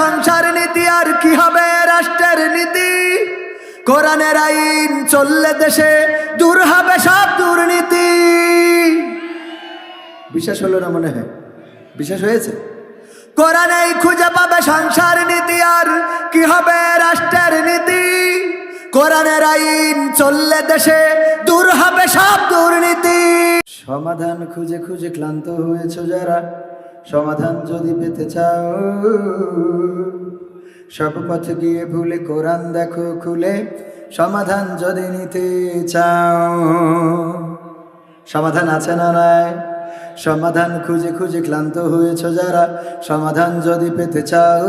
সংসার নীতি আর কি হবে রাষ্ট্রের নীতি? কোরআনের আইন চললে দেশে দূর হবে সব দুর্নীতি। বিশ্বাস হলো না মনে হয়? বিশ্বাস হয়েছে? কোরআনেই খুঁজে পাবে সংসার নীতি আর কি হবে রাষ্ট্রের নীতি? কোরআনের আইন চললে দেশে দূর হবে সব দুর্নীতি। সমাধান খুঁজে খুঁজে ক্লান্ত হয়েছ যারা? সমাধান যদি পেতে চাও। সব পথ গিয়ে ভুলে কোরআন দেখো খুলে, সমাধান যদি নিতে চাও। সমাধান আছে না নাই? সমাধান খুঁজে খুঁজে ক্লান্ত হয়েছ যারা? সমাধান যদি পেতে চাও।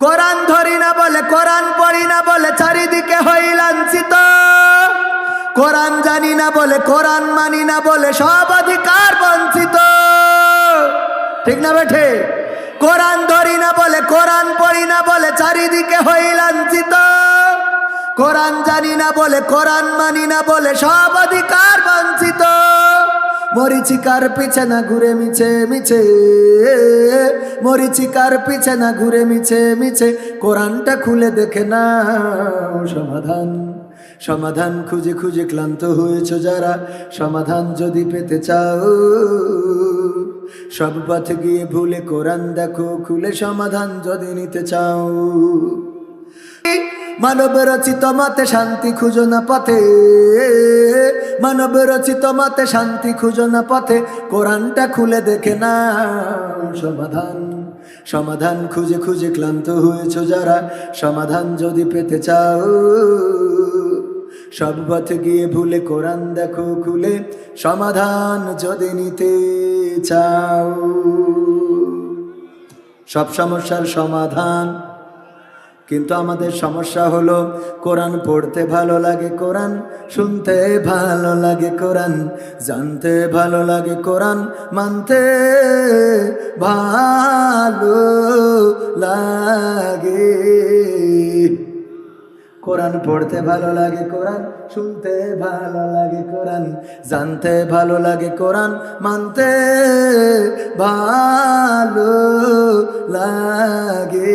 কোরআন ধরি না বলে, কোরআন পড়ি না বলে চারিদিকে হই লাঞ্ছিত। কোরআন জানি না বলে, কোরআন মানি না বলে সব অধিকার বঞ্চিত। ঠিক না বেঠে? কোরআন ধরি না বলে, কোরআন পড়ি না বলে চারিদিকে হই লাঞ্ছিত। কোরআন জানি না বলে, কোরআন মানি না বলে সব অধিকার বঞ্চিত। মরিচিকার পিছে না ঘুরে মিছে মিছে। মরিচিকার পিছে না ঘুরে মিছে মিছে। কোরআনটা খুলে দেখে না সমাধান। সমাধান খুঁজে খুঁজে ক্লান্ত হয়েছ যারা। সমাধান যদি পেতে চাও, সব পথ গিয়ে ভুলে কোরআন দেখো। খুলে সমাধান যদি নিতে চাও। মানব রচিত মাতে শান্তি খুঁজো না পথে। মানব রচিত মতে শান্তি খুঁজো না পথে। কোরআনটা খুলে দেখে না সমাধান। সমাধান খুঁজে খুঁজে ক্লান্ত হয়েছ যারা। সমাধান যদি পেতে চাও, সব পথে গিয়ে ভুলে কোরআন দেখো খুলে। সমাধান যদি নিতে চাও, সব সমস্যার সমাধান কিন্তু আমাদের সমস্যা হলো, কোরআন পড়তে ভালো লাগে কোরআন, শুনতে ভালো লাগে কোরআন, জানতে ভালো লাগে কোরআন, মানতে ভালো লাগে। কোরআন পড়তে ভালো লাগে কোরআন, শুনতে ভালো লাগে কোরআন, জানতে ভালো লাগে কোরআন, মানতে ভালো লাগে।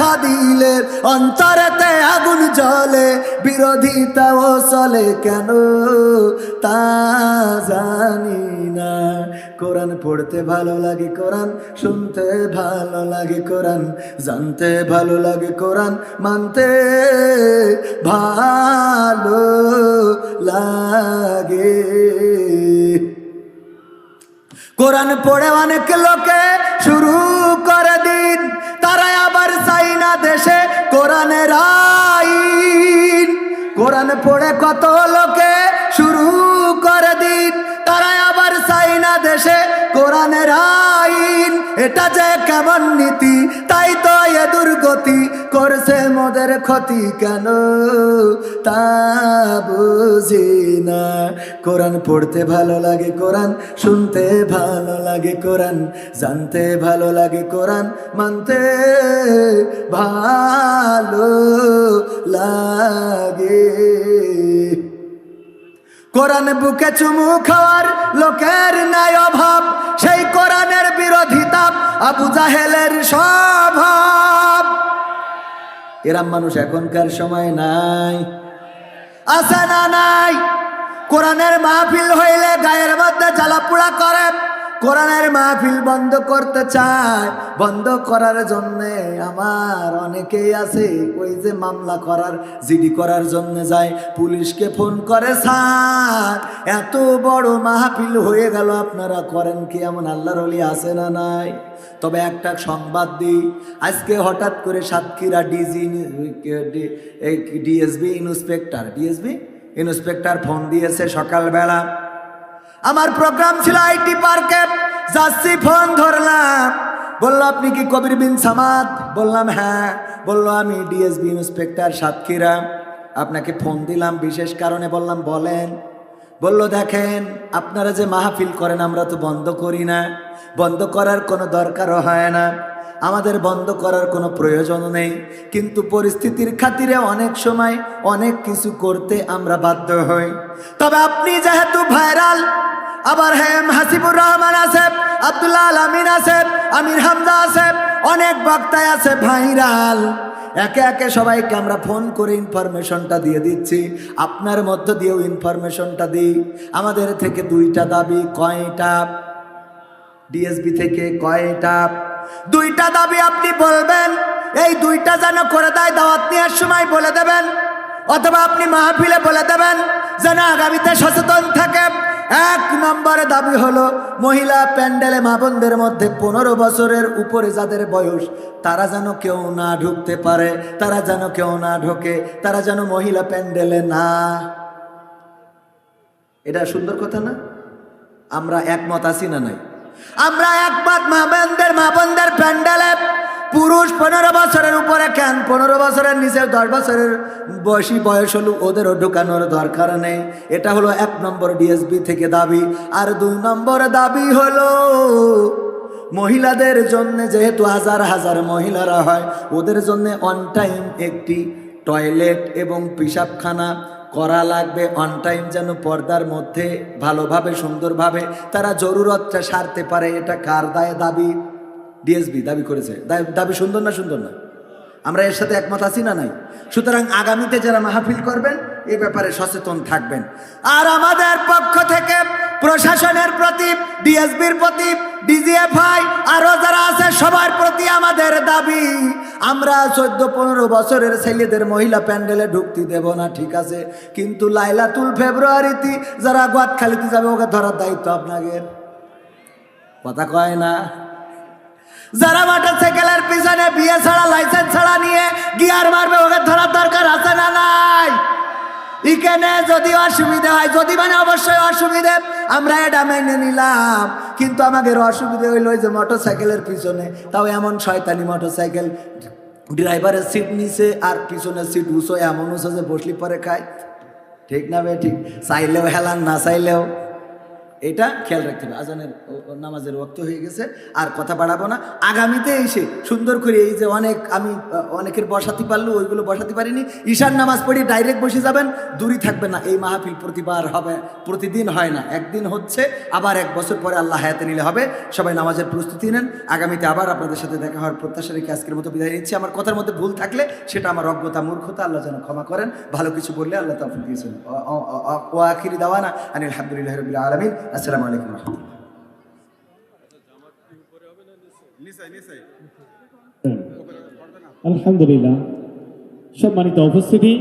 ব্যাখ্যা দিলে, অন্তরেতে আগুন জ্বলে বিরোধিতাও চলে কেন তা জানি না। কোরআন পড়তে ভালো লাগে কোরআন, শুনতে ভালো লাগে কোরআন, জানতে ভালো লাগে কোরআন, মানতে ভালো লাগে। কোরআন পড়ে অনেক লোকে শুরু করে পড়ে কত লোকে শুরু করে দিন। তারা আবার চাই না দেশে কোরআনের আইন। এটা যে কেমন নীতি, তাই তো এ দুর্গতি। করছে মোদের ক্ষতি কেন? তা বুঝি না। কোরআন পড়তে ভালো লাগে কোরআন, শুনতে ভালো লাগে কোরআন, জানতে ভালো লাগে কোরআন, মানতে ভালো লাগে। কোরআন বুকে চুমু খাওয়ার লোকের নাই অভাব, সেই কোরআনের বিরোধিতা আবু জাহেলের স্বভাব এরাম মানুষ এখনকার সময় নাই। আসে না নাই? কোরআনের মাহফিল হইলে গায়ের মধ্যে জ্বালাপুড়া করে। কোরআনের মাহফিল বন্ধ করতে চায়। বন্ধ করার জন্য আমার অনেকেই আছে, ওই যে মামলা করার, জিডি করার জন্য যায়। পুলিশকে ফোন করে, স্যার, এত বড় মাহফিল হয়ে গেল, আপনারা করেন কি? এমন আল্লাহর অলি আছে না নাই? তবে একটা সংবাদ দিই, আজকে হঠাৎ করে Satkhira DG DSB inspector DSB inspector phone দিয়েছে সকালবেলা। আমার প্রোগ্রাম ছিল আইটি পার্কে যাচ্ছি, ফোন ধরলাম। বলল, আপনি কি কবির বিন সামাদ? বললাম হ্যাঁ। বলল, আমি ডিএসবি ইন্সপেক্টর সাতক্ষীরা। আপনাকে ফোন দিলাম, বিশেষ কারণে বললাম, বলেন। বলল, দেখেন, আপনারা যে মাহফিল করেন, আমরা তো বন্ধ করি না। বন্ধ করার কোনো দরকারও হয় না। আমাদের বন্ধ করার কোনো প্রয়োজন নেই। কিন্তু পরিস্থিতির খাতিরে অনেক সময় অনেক কিছু করতে আমরা বাধ্য হই। তবে আপনি যেহেতু ভাইরাল আবার হেম হাসিবুর রহমান আছে, আব্দুল্লাহ আমিন আছে, আমির হামদা আছে, অনেক বক্তায় আছে ভাইরাল। একে একে সবাইকে আমরা ফোন করে ইনফরমেশনটা দিয়ে দিচ্ছি। আপনার মধ্য দিয়েও ইনফরমেশনটা দিই। আমাদের থেকে দুইটা দাবি, কয়টা? ডিএসবি থেকে কয়টা? দুইটা দাবি আপনি বলবেন, এই দুইটা যেন করে দেয় দাওয়াত নেওয়ার সময় বলে দেবেন, অথবা আপনি মাহফিলে বলে দেবেন, যেন আগামীতে সচেতন এক নম্বরে দাবি হলো, মহিলা প্যান্ডেলে মা বোনদের মধ্যে পনেরো বছরের উপরে যাদের বয়স, তারা যেন কেউ না ঢুকতে পারে, তারা যেন কেউ না ঢোকে, তারা যেন মহিলা প্যান্ডেলে না। এটা সুন্দর কথা না? আমরা একমত আছি না নাই? আমরা একমত মা বোনদের মা বোনদের প্যান্ডেলে পুরুষ পনেরো বছরের উপরে কেন? পনেরো বছরের নিচে দশ বছরের বয়সী বয়স হলো ওদেরও ঢুকানোর দরকার নেই। এটা হলো এক নম্বর ডিএসবি থেকে দাবি। আর দুই নম্বর দাবি হলো মহিলাদের জন্য যেহেতু হাজার হাজার মহিলারা হয়, ওদের জন্য অন টাইম একটি টয়লেট এবং পিসাবখানা করা লাগবে। অন টাইম যেন পর্দার মধ্যে ভালোভাবে, সুন্দরভাবে তারা জরুরতটা সারতে পারে, এটা কার দায় দাবি? ডিএসবি দাবি করেছে। দাবি- সুন্দর না সুন্দর না? আমরা এর সাথে একমত আছি না নাই? সুতরাং আগামীতে যারা মাহফিল করবেন এই ব্যাপারে সচেতন থাকবেন। আর আমাদের পক্ষ থেকে প্রশাসনের প্রতি, ডিএসবির প্রতি, ডিজিএফআই আরও যারা আছে, সবার প্রতি আমাদের দাবি, আমরা চোদ্দ পনেরো বছরের ছেলেদের মহিলা প্যান্ডেলে ঢুকতে দেব না, ঠিক আছে? কিন্তু লাইলাতুল ফেব্রুয়ারিতে যারা গোয়াতখালিতে যাবে, ওকে ধরার দায়িত্ব আপনাদের। কথা কয় না? যারা মোটর সাইকেলের পিছনে বিয়ে ছাড়া লাইসেন্স ছাড়া নিয়ে গিয়ার মারবে, ওকে ধরার দরকার আছে না নাই? এখানে যদি অসুবিধা হয়, যদি মানে অবশ্যই অসুবিধে, আমরা এটা মেনে নিলাম। কিন্তু আমাদের অসুবিধে হইল যে মোটর সাইকেলের পিছনে। তাও এমন শয়তানি মোটর সাইকেল ড্রাইভারের সিট নিচে আর পিছনের সিট উঁচো, এমন উঁচো যে বসলি পরে খায়। ঠিক না বে, ঠিক? চাইলেও হেলান, না চাইলেও এটা খেয়াল রাখতে হবে। আজানের নামাজের ওক্ত হয়ে গেছে, আর কথা বাড়াবো না। আগামীতে এসে সুন্দর করে এই যে অনেক আমি অনেকের বসাতে পারল ওইগুলো বসাতে পারিনি। ঈশান নামাজ পড়ে ডাইরেক্ট বসে যাবেন, দূরই থাকবে না। এই মাহফিল প্রতিবার হবে, প্রতিদিন হয় না। একদিন হচ্ছে, আবার এক বছর পরে আল্লাহ হায়াতে নিলে হবে। সবাই নামাজের প্রস্তুতি নেন। আগামীতে আবার আপনাদের সাথে দেখা হওয়ার প্রত্যাশা রেখে আজকের মতো বিদায় নিচ্ছি। আমার কথার মধ্যে ভুল থাকলে সেটা আমার অজ্ঞতা মূর্খতা, আল্লাহ যেন ক্ষমা করেন। ভালো কিছু বললে আল্লাহ তফিক দিয়েছেন। ও আখিরি দাওয়ানা আনিল আলহামদুলিল্লাহ রবিল আলমিন। আসসালামু আলাইকুম রহমতুল্লাহ। আলহামদুলিল্লাহ। সম্মানিত উপস্থিতি।